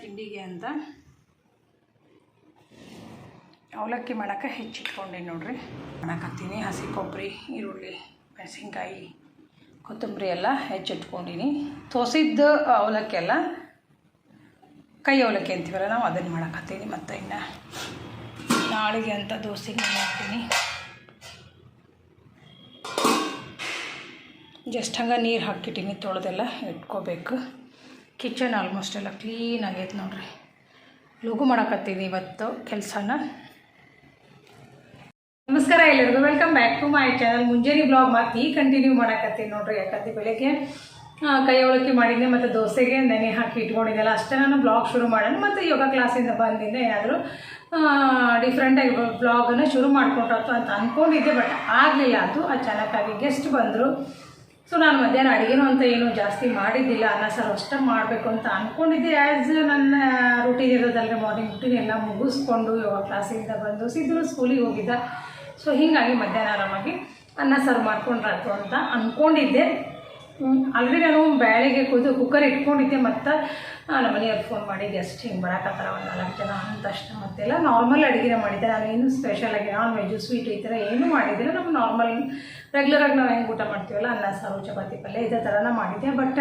ತಿಂಡಿಗೆ ಅಂತ. ಅವಲಕ್ಕಿ ಮಾಡೋಕ್ಕೆ ಹೆಚ್ಚಿಟ್ಕೊಂಡೆ ನೋಡ್ರಿ. ಮಾಡಕತ್ತೀನಿ. ಹಸಿ ಕೊಬ್ಬರಿ, ಈರುಳ್ಳಿ, ಮೆಣಸಿನ್ಕಾಯಿ, ಕೊತ್ತಂಬರಿ ಎಲ್ಲ ಹೆಚ್ಚಿಟ್ಕೊಂಡಿನಿ. ತೋಸಿದ್ದು ಅವಲಕ್ಕಿ ಎಲ್ಲ ಕೈ ಅವಲಕ್ಕಿ ಅಂತೀವಲ್ಲ, ನಾವು ಅದನ್ನು ಮಾಡಕತ್ತೀನಿ ಮತ್ತು ಇನ್ನು ನಾಳೆಗೆ ಅಂತ ದೋಸೆಗೆ ಮಾಡ್ತೀನಿ. ಜಸ್ಟ್ ಹಂಗೆ ನೀರು ಹಾಕಿಟ್ಟೀನಿ, ತೊಳೆದೆಲ್ಲ ಇಟ್ಕೋಬೇಕು. ಕಿಚನ್ ಆಲ್ಮೋಸ್ಟ್ ಎಲ್ಲ ಕ್ಲೀನ್ ಆಗೈತೆ ನೋಡ್ರಿ. ಲಘು ಮಾಡಕತ್ತೀನಿ ಇವತ್ತು ಕೆಲಸನ. ನಮಸ್ಕಾರ ಎಲ್ಲರಿಗೂ welcome back to my channel ಮುಂಜಾನೆ ಬ್ಲಾಗ್ ಮತ್ತೆ ಈ ಕಂಟಿನ್ಯೂ ಮಾಡಕತ್ತೀನಿ ನೋಡ್ರಿ. ಯಾಕಂದ್ರೆ ಬೆಳಗ್ಗೆ ಕೈ ಒಳಕೆ ಮಾಡಿದ್ದೆ ಮತ್ತು ದೋಸೆಗೆ ನೆನೆ ಹಾಕಿ ಇಟ್ಕೊಂಡಿದ್ದೆಲ್ಲ ಅಷ್ಟೇ ನಾನು ಬ್ಲಾಗ್ ಶುರು ಮಾಡೋಣ. ಮತ್ತು ಯೋಗ ಕ್ಲಾಸಿಂದ ಬಂದಿಂದ ಏನಾದರೂ ಡಿಫ್ರೆಂಟಾಗಿ ಬ್ಲಾಗನ್ನು ಶುರು ಮಾಡಿಕೊಟ್ಟು ಅಂತ ಅಂದ್ಕೊಂಡಿದ್ದೆ ಬಟ್ ಆಗಲಿಲ್ಲ ಅದು. ಅಚಾನಕ್ಕಾಗಿ ಗೆಸ್ಟ್ ಬಂದರು. ಸೊ ನಾನು ಮಧ್ಯಾಹ್ನ ಅಡುಗೆನೂ ಅಂತ ಏನು ಜಾಸ್ತಿ ಮಾಡಿದ್ದಿಲ್ಲ. ಅನ್ನ ಸಾರು ಅಷ್ಟೇ ಮಾಡಬೇಕು ಅಂತ ಅಂದ್ಕೊಂಡಿದ್ದೆ ಆ್ಯಸ್ ನನ್ನ ರುಟೀನ್ ಇರೋದಲ್ಲದೆ ಮಾರ್ನಿಂಗ್ ರುಟೀನ್ ಎಲ್ಲ ಮುಗಿಸ್ಕೊಂಡು ಯೋಗ ಕ್ಲಾಸಿಂದ ಬಂದು ಸಿದ್ದರು ಸ್ಕೂಲಿಗೆ ಹೋಗಿದ್ದ. ಸೊ ಹೀಗಾಗಿ ಮಧ್ಯಾಹ್ನ ಆರಾಮಾಗಿ ಅನ್ನ ಸಾರು ಮಾಡ್ಕೊಂಡ್ರಾಯ್ತು ಅಂತ ಅಂದ್ಕೊಂಡಿದ್ದೆ ಆಲ್ರೆಡಿ ನಾನು ಬೇಳೆಗೆ ಕುಯ್ದು ಕುಕ್ಕರ್ ಇಟ್ಕೊಂಡಿದ್ದೆ ಮತ್ತು ನಮ್ಮ ಮನೆಯವ್ರು ಫೋನ್ ಮಾಡಿ ಗೆಸ್ಟ್ ಹಿಂಗೆ ಬರಕತ್ತಾರ ಒಂದು ನಾಲ್ಕು ಜನ ಅಂತಷ್ಟು ಮತ್ತೆಲ್ಲ ನಾರ್ಮಲ್ ಅಡುಗೆನೇ ಮಾಡಿದ್ದೆ. ನಾನು ಏನು ಸ್ಪೆಷಲಾಗಿ ನಾನ್ ವೆಜ್ಜು ಸ್ವೀಟ್ ಈ ಥರ ಏನು ಮಾಡಿದ್ದಿಲ್ಲ ನಮ್ಮ ನಾರ್ಮಲ್ ರೆಗ್ಯುಲರಾಗಿ ನಾವು ಹೆಂಗೆ ಊಟ ಮಾಡ್ತೀವಲ್ಲ, ಅನ್ನ, ಸಾರು, ಚಪಾತಿ, ಪಲ್ಯ ಇದೇ ಥರನ ಮಾಡಿದ್ದೆ. ಬಟ್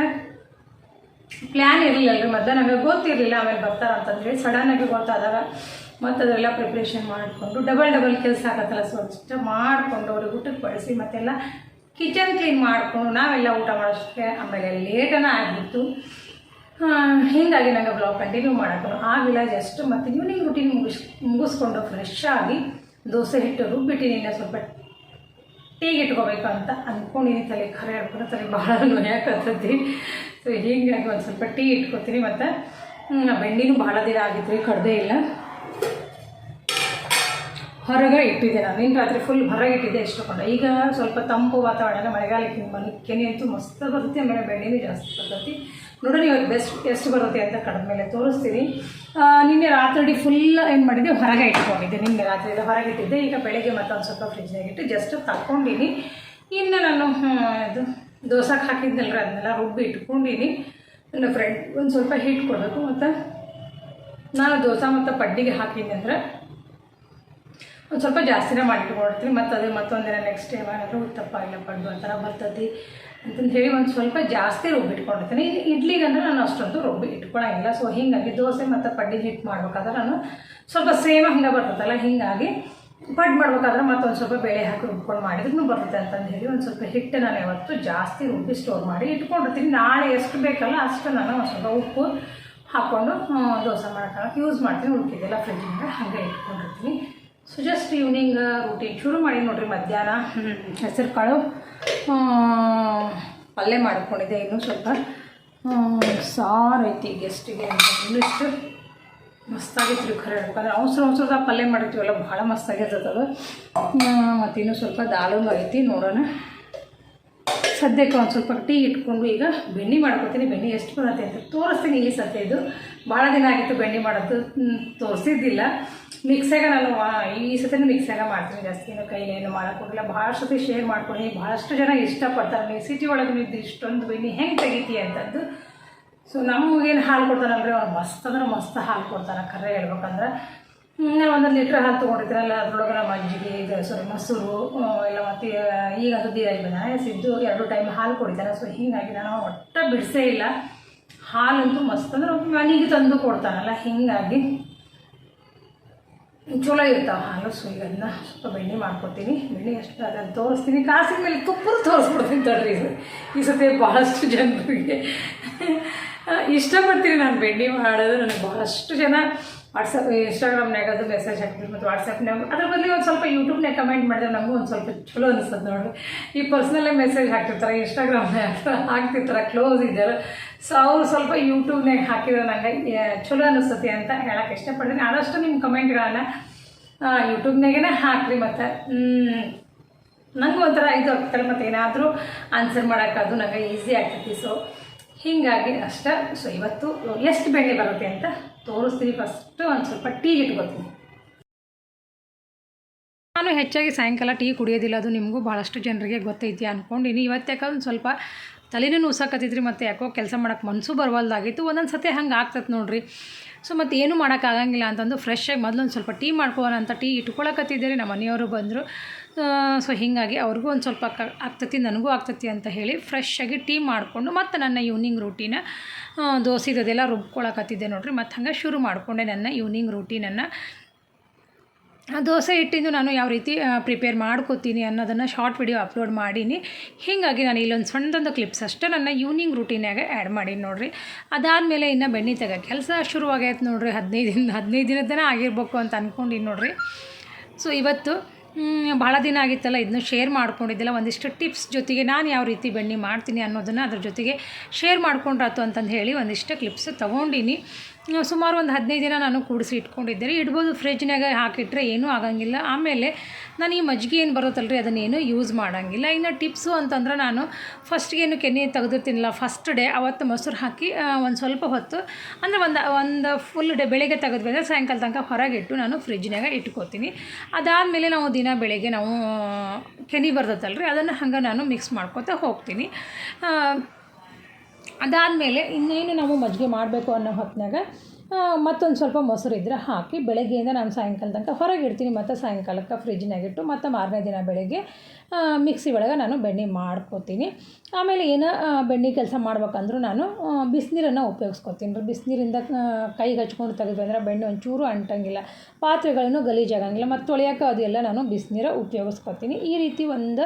ಪ್ಲ್ಯಾನ್ ಇರಲಿಲ್ಲ ರೀ ಮೊದಲು ನಮಗೆ ಗೊತ್ತಿರಲಿಲ್ಲ ಆಮೇಲೆ ಬರ್ತಾರೆ ಅಂತಂದೇಳಿ ಸಡನ್ನಾಗಿ ಗೊತ್ತಾದಾಗ ಮತ್ತು ಅದೆಲ್ಲ ಪ್ರಿಪ್ರೇಷನ್ ಮಾಡಿಕೊಂಡು ಡಬಲ್ ಡಬಲ್ ಕೆಲಸ ಆಗತ್ತಲ್ಲ ಸ್ವಚ್ಛ ಮಾಡಿಕೊಂಡು ಅವ್ರಿಗೆ ಊಟಕ್ಕೆ ಬಳಸಿ ಮತ್ತೆಲ್ಲ ಕಿಚನ್ ಕ್ಲೀನ್ ಮಾಡಿಕೊಂಡು ನಾವೆಲ್ಲ ಊಟ ಮಾಡೋಷ್ಟಕ್ಕೆ ಆಮೇಲೆ ಲೇಟನ ಆಗಿಬಿಟ್ಟು ಹೀಗಾಗಿ ನನಗೆ ಬ್ಲಾಗ್ ಕಂಟಿನ್ಯೂ ಮಾಡೋಕ್ಕೂ ಆಗಿಲ್ಲ. ಜಸ್ಟ್ ಮತ್ತು ಈವ್ನಿಂಗ್ ರುಟೀನ್ ಮುಗಿಸ್, ಮುಗಿಸ್ಕೊಂಡು ಫ್ರೆಶ್ ಆಗಿ ದೋಸೆ ಹಿಟ್ಟು ರುಬ್ಬಿಟ್ಟಿನಿ ಇನ್ನು ಸ್ವಲ್ಪ ಟೀಗೆ ಇಟ್ಕೋಬೇಕು ಅಂತ ಅಂದ್ಕೊಂಡಿನಿ ತಲೆ ಖರೆ ಹಾಕೊಂಡು ತಲೆ ಭಾಳ ನೋಯಾಕತ್ತೈತಿ ಸೊ ಹೀಗಾಗಿ ಒಂದು ಸ್ವಲ್ಪ ಟೀ ಇಟ್ಕೊತೀನಿ. ಮತ್ತು ಬೆಂಡಿನೂ ಭಾಳ ದಿನ ಆಗಿತ್ತು ಕಡ್ದೇ ಇಲ್ಲ. ಹೊರಗೆ ಇಟ್ಟಿದ್ದೆ ನಾನು. ನಿನ್ನ ರಾತ್ರಿ ಫುಲ್ ಹೊರಗೆ ಇಟ್ಟಿದ್ದೆ ಇಷ್ಟಕೊಂಡು ಈಗ ಸ್ವಲ್ಪ ತಂಪು ವಾತಾವರಣ, ಮಳೆಗಾಲಕ್ಕೆ ಮನೆ ಕೆನೆ ಅಂತೂ ಮಸ್ತ್ ಬರುತ್ತೆ ಆಮೇಲೆ ಬೆಣ್ಣೆನೂ ಜಾಸ್ತಿ ಬರ್ತೈತಿ. ನೋಡೋಣ ಇವತ್ತು ಬೆಸ್ಟ್ ಎಷ್ಟು ಬರುತ್ತೆ ಅಂತ ಕಡಿಮೆ ಮೇಲೆ ತೋರಿಸ್ತೀನಿ. ನಿನ್ನೆ ರಾತ್ರಿ ಫುಲ್ ಏನು ಮಾಡಿದ್ದೆ? ಹೊರಗೆ ಇಟ್ಕೊಂಡಿದ್ದೆ. ನಿನ್ನೆ ರಾತ್ರಿ ಹೊರಗೆ ಇಟ್ಟಿದ್ದೆ. ಈಗ ಬೆಳಗ್ಗೆ ಒಂದು ಸ್ವಲ್ಪ ಫ್ರಿಜ್ನಾಗ ಇಟ್ಟು ಜಸ್ಟ್ ತಗೊಂಡಿನಿ ಇನ್ನು ನಾನು ಅದು ದೋಸೆಗೆ ಹಾಕಿದ್ನಲ್ರಿ, ಅದನ್ನೆಲ್ಲ ರುಬ್ಬಿ ಇಟ್ಕೊಂಡಿನಿ. ನನ್ನ ಫ್ರೆಂಡ್ ಒಂದು ಸ್ವಲ್ಪ ಹಿಟ್ಟು ಕೊಡಬೇಕು. ಮತ್ತು ನಾನು ದೋಸೆ ಮತ್ತು ಪಡ್ಡಿಗೆ ಹಾಕಿದ್ದೆ ಅಂದ್ರೆ ಒಂದು ಸ್ವಲ್ಪ ಜಾಸ್ತಿನೇ ಮಾಡಿಟ್ಕೊಳ್ತೀನಿ ಮತ್ತು ಅದೇ ಮತ್ತೊಂದಿನ ನೆಕ್ಸ್ಟ್ ಏನಾದರೂ ಉತ್ತಪ್ಪ ಇಲ್ಲ ಪಡ್ಡು ಆ ಥರ ಬರ್ತೈತಿ ಅಂತಂದು ಹೇಳಿ ಒಂದು ಸ್ವಲ್ಪ ಜಾಸ್ತಿ ರುಬ್ಬಿಟ್ಕೊಂಡಿರ್ತೀನಿ ಇಡ್ಲಿಗೆ ಅಂದರೆ ನಾನು ಅಷ್ಟೊಂದು ರುಬ್ಬಿ ಇಟ್ಕೊಳ್ಳೋಂಗಿಲ್ಲ ಸೊ ಹೀಗಾಗಿ ದೋಸೆ ಮತ್ತು ಪಡ್ಡಿ ಹಿಟ್ಟು ಮಾಡ್ಬೇಕಾದ್ರೆ ನಾನು ಸ್ವಲ್ಪ ಸೇಮ್ ಹಂಗೆ ಬರ್ತದಲ್ಲ ಹೀಗಾಗಿ ಪಡ್ ಮಾಡ್ಬೇಕಾದ್ರೆ ಮತ್ತೊಂದು ಸ್ವಲ್ಪ ಬೇಳೆ ಹಾಕಿ ರುಬ್ಕೊಂಡು ಮಾಡಿದ್ರು ಬರುತ್ತೆ ಅಂತಂದು ಹೇಳಿ ಒಂದು ಸ್ವಲ್ಪ ಹಿಟ್ಟು ನಾನು ಯಾವತ್ತು ಜಾಸ್ತಿ ರುಬ್ಬಿ ಸ್ಟೋರ್ ಮಾಡಿ ಇಟ್ಕೊಂಡಿರ್ತೀನಿ. ನಾಳೆ ಎಷ್ಟು ಬೇಕಲ್ಲ ಅಷ್ಟು ನಾನು ಒಂದು ಸ್ವಲ್ಪ ಉಪ್ಪು ಹಾಕ್ಕೊಂಡು ದೋಸೆ ಮಾಡೋಕ್ಕೆ ಯೂಸ್ ಮಾಡ್ತೀನಿ. ಉಳ್ಕಿದ್ದೆಲ್ಲ ಫ್ರಿಜ್ಜಿಂದ ಹಾಗೆ ಇಟ್ಕೊಂಡಿರ್ತೀನಿ. ಸೊ ಜಸ್ಟ್ ಈವ್ನಿಂಗ್ ರೂಟೀನ್ ಶುರು ಮಾಡಿ ನೋಡ್ರಿ ಮಧ್ಯಾಹ್ನ. ಹೆಸರು ಕಾಳು. ಪಲ್ಯ ಮಾಡ್ಕೊಂಡಿದ್ದೆ ಇನ್ನೂ ಸ್ವಲ್ಪ. ಸಾರು ಐತಿ ಗೆಸ್ಟಿಗೆ ಇನ್ನಿಷ್ಟು ಮಸ್ತಾಗಿತ್ತು ಖರೆ ಅಂದ್ರೆ ಅವಸರ ಅವಸರದ ಪಲ್ಯ ಮಾಡಿರ್ತೀವಲ್ಲ ಭಾಳ ಮಸ್ತಾಗಿರ್ತದೆ ಮತ್ತು ಇನ್ನೂ ಸ್ವಲ್ಪ ದಾಲು ಐತಿ ನೋಡೋಣ. ಸದ್ಯಕ್ಕೆ ಒಂದು ಸ್ವಲ್ಪ ಟೀ ಇಟ್ಕೊಂಡು ಈಗ ಬೆಣ್ಣೆ ಮಾಡ್ಕೊತೀನಿ. ಬೆಣ್ಣೆ ಎಷ್ಟು ಬರುತ್ತೆ ಅಂತ ತೋರಿಸ್ತೀನಿ ಇಲ್ಲಿ ಸತ್ಯ ಇದು. ಭಾಳ ದಿನ ಆಗಿತ್ತು ಬೆಣ್ಣೆ ಮಾಡೋದು. ತೋರಿಸಿದ್ದಿಲ್ಲ. ಮಿಕ್ಸಾಗ ನಾನು ಈ ಸತಿನೂ ಮಿಕ್ಸಾಗ ಮಾಡ್ತೀನಿ ಜಾಸ್ತಿ. ಏನು ಕೈಲಿ ಏನು ಮಾಡೋಕ್ಕೋಗಿಲ್ಲ ಭಾಳ ಸತಿ ಶೇರ್ ಮಾಡ್ಕೊಂಡು ಭಾಳಷ್ಟು ಜನ ಇಷ್ಟಪಡ್ತಾರೆ. ನೀವು ಸಿಟಿ ಒಳಗೆ ನೀವು ಇಷ್ಟೊಂದು ಬೆಣ್ಣೆ ಹೆಂಗೆ ತೆಗಿತೀಯ ಅಂತದ್ದು ಸೊ ನಮಗೇನು ಹಾಲು ಕೊಡ್ತಾನಲ್ರಿ? ಅವ್ನು ಮಸ್ತ್ ಅಂದ್ರೆ ಮಸ್ತ್ ಹಾಲು ಕೊಡ್ತಾನೆ. ಕರೆ ಹೇಳ್ಬೇಕಂದ್ರೆ. ನಾನು ಒಂದೊಂದು ಲೀಟ್ರ್ ಹಾಲು ತೊಗೊಂಡಿರ್ತೀನಲ್ಲ ಅದ್ರೊಳಗೆ ನಮ್ಮ ಮಜ್ಜಿಗೆ ಇದು ಸಾರಿ ಮೊಸರು ಇಲ್ಲ ಮತ್ತು, ಈಗ ಅದು ಬಂದಾನೆ ಸಿದ್ದು ಎರಡು ಟೈಮ್ ಹಾಲು ಕುಡಿತಾನೆ. ಸೊ ಹೀಗಾಗಿ ನಾನು ಒಟ್ಟ ಬಿಡಿಸೇ ಇಲ್ಲ. ಹಾಲಂತೂ ಮಸ್ತ್ ಅಂದ್ರೆ ಮನೆಗೆ ತಂದು ಕೊಡ್ತಾನಲ್ಲ, ಹೀಗಾಗಿ. ಚಲೋ ಇರ್ತಾವ. ಹಾಲು ಸೊ ಈಗ ಅದನ್ನ ಸ್ವಲ್ಪ ಬೆಣ್ಣೆ ಮಾಡ್ಕೊತೀನಿ ಬೆಣ್ಣೆ ಎಷ್ಟು ಅದನ್ನು ತೋರಿಸ್ತೀನಿ. ಕಾಸಿನ ಮೇಲೆ ತುಪ್ಪದ ತೋರಿಸ್ಬಿಡ್ತೀನಿ ತಡ್ರಿ ಇದು. ಈ ಸತಿ ಭಾಳಷ್ಟು ಜನರಿಗೆ ಇಷ್ಟಪಡ್ತೀನಿ ನಾನು ಬೆಣ್ಣೆ ಮಾಡೋದು. ನನಗೆ ಭಾಳಷ್ಟು ಜನ ವಾಟ್ಸಪ್ ಇನ್ಸ್ಟಾಗ್ರಾಮ್ನಾಗ ಅದು ಮೆಸೇಜ್ ಹಾಕ್ತೀವಿ ಮತ್ತು ವಾಟ್ಸಪ್ನಾಗ ಅದ್ರ ಬದಲು ಒಂದು ಸ್ವಲ್ಪ ಯೂಟ್ಯೂಬ್ನಾಗ ಕಮೆಂಟ್ ಮಾಡಿದ್ರೆ ನಮಗೂ ಒಂದು ಸ್ವಲ್ಪ ಚಲೋ ಅನಿಸ್ತದೆ ನೋಡ್ರಿ. ಈ ಪರ್ಸ್ನಲ್ಲೇ ಮೆಸೇಜ್ ಹಾಕ್ತಿರ್ತಾರೆ ಇನ್ಸ್ಟಾಗ್ರಾಮ್ನಾಗ ಹಾಕ್ತಿರ್ತಾರೆ ಕ್ಲೋಸ್ ಇದ್ದಾರೆ ಸೊ ಅವ್ರು ಸ್ವಲ್ಪ ಯೂಟ್ಯೂಬ್ನಾಗ ಹಾಕಿದ್ರೆ ನಂಗೆ, ಏ- ಚಲೋ ಅನಿಸ್ತತಿ ಅಂತ ಹೇಳಕ್ಕೆ ಇಷ್ಟಪಡ್ತೀನಿ. ಆದಷ್ಟು ನಿಮ್ಮ ಕಮೆಂಟ್ಗಳನ್ನು ಯೂಟ್ಯೂಬ್ನಾಗೇ ಹಾಕ್ರಿ ಮತ್ತು. ನನಗೂ ಒಂಥರ ಇದು ಆಗ್ತಲ್ಲ ಮತ್ತು ಏನಾದರೂ ಆನ್ಸರ್ ಮಾಡೋಕ್ಕದು ನಂಗೆ ಈಸಿ ಆಗ್ತೈತಿ. ಸೊ ಹೀಗಾಗಿ ಅಷ್ಟ. ಸೊ ಇವತ್ತು ಎಷ್ಟು ಬೆಣ್ಣೆ ಬರುತ್ತೆ ಅಂತ ತೋರಿಸ್ತೀನಿ ಫಸ್ಟು ಒಂದು ಸ್ವಲ್ಪ ಟೀ ಇಟ್ಕೊತೀನಿ. ನಾನು ಹೆಚ್ಚಾಗಿ ಸಾಯಂಕಾಲ ಟೀ ಕುಡಿಯೋದಿಲ್ಲ, ಅದು ನಿಮಗೂ ಭಾಳಷ್ಟು ಜನರಿಗೆ ಗೊತ್ತೈತಿ ಅಂದ್ಕೊಂಡಿನಿ ಇವತ್ತು ಯಾಕಂದ್ರೆ ಸ್ವಲ್ಪ ತಲೆನೂ ಉಸಾಕತ್ತಿದ್ರಿ ಮತ್ತು ಯಾಕೋ ಕೆಲಸ ಮಾಡೋಕ್ಕೆ ಮನಸ್ಸು ಬರವಲ್ದಾಗಿತ್ತು. ಒಂದೊಂದು ಸತಿ ಹಂಗೆ ಆಗ್ತದೆ ನೋಡ್ರಿ. ಸೊ ಮತ್ತು ಏನು ಮಾಡೋಕ್ಕಾಗಂಗಿಲ್ಲ ಅಂತಂದು ಫ್ರೆಶ್ಶಾಗಿ ಮೊದಲೊಂದು ಸ್ವಲ್ಪ ಟೀ ಮಾಡ್ಕೋಣ ಅಂತ ಟೀ ಇಟ್ಕೊಳಕತ್ತಿದ್ದೀರಿ ನಮ್ಮ ಮನೆಯವರು ಬಂದರು. ಸೊ ಹೀಗಾಗಿ ಅವ್ರಿಗೂ ಒಂದು ಸ್ವಲ್ಪ ಆಗ್ತತಿ, ನನಗೂ ಆಗ್ತತಿ ಅಂತ ಹೇಳಿ ಫ್ರೆಶ್ಶಾಗಿ ಟೀ ಮಾಡಿಕೊಂಡು ಮತ್ತು ನನ್ನ ಈವ್ನಿಂಗ್ ರೂಟೀನ ದೋಸೆದೆಲ್ಲ ರುಬ್ಕೊಳಕತ್ತಿದ್ದೆ ನೋಡ್ರಿ. ಮತ್ತು ಹಂಗೆ ಶುರು ಮಾಡಿಕೊಂಡೆ ನನ್ನ ಈವ್ನಿಂಗ್ ರೂಟೀನನ್ನು ಆ ದೋಸೆ ಹಿಟ್ಟಿಂದು ನಾನು ಯಾವ ರೀತಿ ಪ್ರಿಪೇರ್ ಮಾಡ್ಕೋತೀನಿ ಅನ್ನೋದನ್ನು ಶಾರ್ಟ್ ವಿಡಿಯೋ ಅಪ್ಲೋಡ್ ಮಾಡೀನಿ. ಹೀಗಾಗಿ ನಾನು ಇಲ್ಲೊಂದು ಸಣ್ಣದೊಂದು ಕ್ಲಿಪ್ಸ್ ಅಷ್ಟೇ ನನ್ನ ಈವ್ನಿಂಗ್ ರುಟೀನಾಗೆ ಆ್ಯಡ್ ಮಾಡೀನಿ ನೋಡಿರಿ. ಅದಾದಮೇಲೆ ಇನ್ನು ಬೆಣ್ಣೆ ತೆಗ, ಕೆಲಸ ಶುರುವಾಗೈತೆ ನೋಡಿರಿ, ಹದಿನೈದು ದಿನ, ಹದಿನೈದು ದಿನದನೇ ಆಗಿರ್ಬೇಕು ಅಂತ ಅಂದ್ಕೊಂಡಿನಿ ನೋಡಿರಿ. ಸೊ ಇವತ್ತು ಭಾಳ ದಿನ ಆಗಿತ್ತಲ್ಲ ಇದನ್ನು ಶೇರ್ ಮಾಡ್ಕೊಂಡಿದ್ದಿಲ್ಲ, ಒಂದಿಷ್ಟು ಟಿಪ್ಸ್ ಜೊತೆಗೆ ನಾನು ಯಾವ ರೀತಿ ಬೆಣ್ಣೆ ಮಾಡ್ತೀನಿ ಅನ್ನೋದನ್ನು ಅದ್ರ ಜೊತೆಗೆ ಶೇರ್ ಮಾಡ್ಕೊಂಡ್ರಾತು ಅಂತಂದು ಹೇಳಿ ಒಂದಿಷ್ಟು ಕ್ಲಿಪ್ಸ್ ತೊಗೊಂಡಿನಿ. ಸುಮಾರು ಒಂದು ಹದಿನೈದು ದಿನ ನಾನು ಕೂಡಿಸಿ ಇಟ್ಕೊಂಡಿದ್ದೆ ರೀ ಇಡ್ಬೋದು ಫ್ರಿಜ್ನಾಗ ಹಾಕಿಟ್ರೆ ಏನೂ ಆಗಂಗಿಲ್ಲ. ಆಮೇಲೆ ನಾನು ಈ ಮಜ್ಜಿಗೆ ಏನು ಬರುತ್ತಲ್ರಿ, ಅದನ್ನೇನು ಯೂಸ್ ಮಾಡೋಂಗಿಲ್ಲ. ಇನ್ನು ಟಿಪ್ಸು ಅಂತಂದ್ರೆ ನಾನು ಫಸ್ಟ್ಗೇನು ಕೆನೆ ತೆಗೆದಿರ್ತೀನಿಲ್ಲ ಫಸ್ಟ್ ಡೇ ಅವತ್ತು ಮೊಸರು ಹಾಕಿ ಒಂದು ಸ್ವಲ್ಪ ಹೊತ್ತು, ಅಂದರೆ ಒಂದು ಒಂದು ಫುಲ್ ಡೇ ಬೆಳಗ್ಗೆ ತೆಗೆದ್ಮೇಲೆ ಸಾಯಂಕಾಲ ತನಕ ಹೊರಗಿಟ್ಟು ನಾನು ಫ್ರಿಜ್ನಾಗ ಇಟ್ಕೋತೀನಿ. ಅದಾದಮೇಲೆ ನಾವು ದಿನ ಬೆಳಗ್ಗೆ ನಾವು ಕೆನೆ ರೀ ಅದನ್ನು ಹಂಗೆ ನಾನು ಮಿಕ್ಸ್ ಮಾಡ್ಕೊತಾ ಹೋಗ್ತೀನಿ. ಅದಾದಮೇಲೆ ಇನ್ನೇನು ನಾವು ಮಜ್ಜಿಗೆ ಮಾಡಬೇಕು ಅನ್ನೋ ಹೊತ್ತಿನಾಗ ಮತ್ತೊಂದು ಸ್ವಲ್ಪ ಮೊಸರು ಇದ್ದರೆ ಹಾಕಿ ಬೆಳಗ್ಗೆಯಿಂದ ನಾನು ಸಾಯಂಕಾಲ ತನಕ ಹೊರಗೆ ಇಡ್ತೀನಿ, ಮತ್ತು ಸಾಯಂಕಾಲಕ್ಕೆ ಫ್ರಿಜ್ನಾಗಿಟ್ಟು ಮತ್ತು ಮಾರನೇ ದಿನ ಬೆಳಗ್ಗೆ ಮಿಕ್ಸಿ ಒಳಗೆ ನಾನು ಬೆಣ್ಣೆ ಮಾಡ್ಕೋತೀನಿ. ಆಮೇಲೆ ಏನು ಬೆಣ್ಣೆ ಕೆಲಸ ಮಾಡ್ಬೇಕಂದ್ರೂ ನಾನು ಬಿಸಿನೀರನ್ನು ಉಪಯೋಗಿಸ್ಕೊತೀನಿ. ರೀ ಬಿಸಿನೀರಿಂದ ಕೈಗೆ ಹಚ್ಕೊಂಡು ತೆಗೆದ್ವಿ ಅಂದ್ರೆ ಬೆಣ್ಣೆ ಒಂಚೂರು ಅಂಟಂಗಿಲ್ಲ. ಪಾತ್ರೆಗಳನ್ನು ಗಲೀಜಾಗಂಗಿಲ್ಲ. ಮತ್ತು ತೊಳೆಯೋಕೆ ಅದೆಲ್ಲ ನಾನು ಬಿಸಿನೀರ ಉಪಯೋಗಿಸ್ಕೊತೀನಿ. ಈ ರೀತಿ ಒಂದು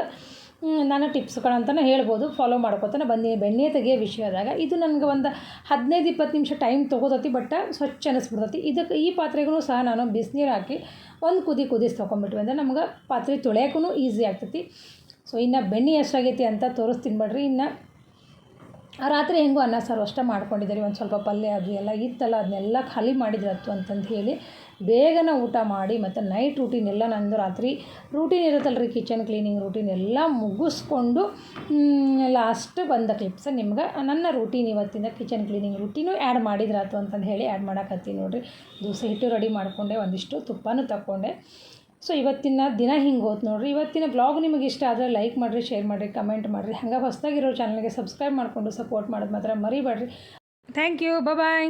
ಮ್, ನನ್ನ ಟಿಪ್ಸ್ಗಳಂತಲೇ ಹೇಳ್ಬೋದು. ಫಾಲೋ ಮಾಡ್ಕೊತಾನೆ ಬಂದೀನಿ ಬೆಣ್ಣೆ ತೆಗಿಯೋ ವಿಷಯದಾಗ. ಇದು ನನಗೆ ಒಂದು ಹದಿನೈದು ಇಪ್ಪತ್ತು ನಿಮಿಷ ಟೈಮ್ ತೊಗೋತತಿ ಬಟ್ ಸ್ವಚ್ಛ ಅನ್ನಿಸ್ಬಿಡ್ತೈತಿ ಇದಕ್ಕೆ ಈ ಪಾತ್ರೆಗೂ ಸಹ ನಾನು ಬಿಸಿನೀರು ಹಾಕಿ ಒಂದು ಕುದಿ ಕುದಿಸಿ ತೊಗೊಂಬಿಟ್ವಿ ಅಂದರೆ ನಮ್ಗೆ ಪಾತ್ರೆ ತೊಳೆಯೋಕ್ಕೂ ಈಸಿ ಆಗ್ತೈತಿ. ಸೊ ಇನ್ನು ಬೆಣ್ಣೆ ಎಷ್ಟಾಗೈತಿ ಅಂತ ತೋರಿಸ್ತೀನಿ ಬಿಡ್ರಿ. ಇನ್ನು ರಾತ್ರಿ ಹೆಂಗೋ ಅನ್ನ, ಸಾರು ಅಷ್ಟೇ ಮಾಡ್ಕೊಂಡಿದ್ದಾರೆ, ಒಂದು ಸ್ವಲ್ಪ ಪಲ್ಯ ಅದು ಎಲ್ಲ ಇತ್ತಲ್ಲ, ಅದನ್ನೆಲ್ಲ ಖಾಲಿ ಮಾಡಿದ್ರತ್ತು ಅಂತಂದು ಹೇಳಿ ಬೇಗನೆ ಊಟ ಮಾಡಿ ಮತ್ತು ನೈಟ್ ರೂಟೀನ್ ಎಲ್ಲ ನಂದು ರಾತ್ರಿ ರೂಟೀನ್ ಇರುತ್ತಲ್ಲ ರೀ ಕಿಚನ್ ಕ್ಲೀನಿಂಗ್ ರೂಟೀನ್ ಎಲ್ಲ ಮುಗಿಸ್ಕೊಂಡು ಲಾಸ್ಟ್ ಬಂದ ಕ್ಲಿಪ್ಸ ನಿಮ್ಗೆ ನನ್ನ ರೂಟೀನ್ ಇವತ್ತಿನ ಕಿಚನ್ ಕ್ಲೀನಿಂಗ್ ರೂಟೀನು ಆ್ಯಡ್ ಮಾಡಿದ್ರಾತು ಅಂತಂದು ಹೇಳಿ ಆ್ಯಡ್ ಮಾಡಕತ್ತೀನಿ ನೋಡಿರಿ. ದೋಸೆ ಹಿಟ್ಟು ರೆಡಿ ಮಾಡಿಕೊಂಡೆ, ಒಂದಿಷ್ಟು ತುಪ್ಪನೂ ತಗೊಂಡೆ ಸೊ ಇವತ್ತಿನ ದಿನ ಹಿಂಗೆ ಹೋತ್ ನೋಡಿರಿ. ಇವತ್ತಿನ ಬ್ಲಾಗ್ ನಿಮಗೆ ಇಷ್ಟ ಆದರೆ ಲೈಕ್ ಮಾಡಿರಿ ಶೇರ್ ಮಾಡಿರಿ ಕಮೆಂಟ್ ಮಾಡಿರಿ. ಹಂಗೆ ಹೊಸದಾಗಿರೋ ಚಾನಲ್ಗೆ ಸಬ್ಸ್ಕ್ರೈಬ್ ಮಾಡಿಕೊಂಡು ಸಪೋರ್ಟ್ ಮಾಡೋದು ಮಾತ್ರ ಮರಿಬೇಡ್ರಿ. Thank you bye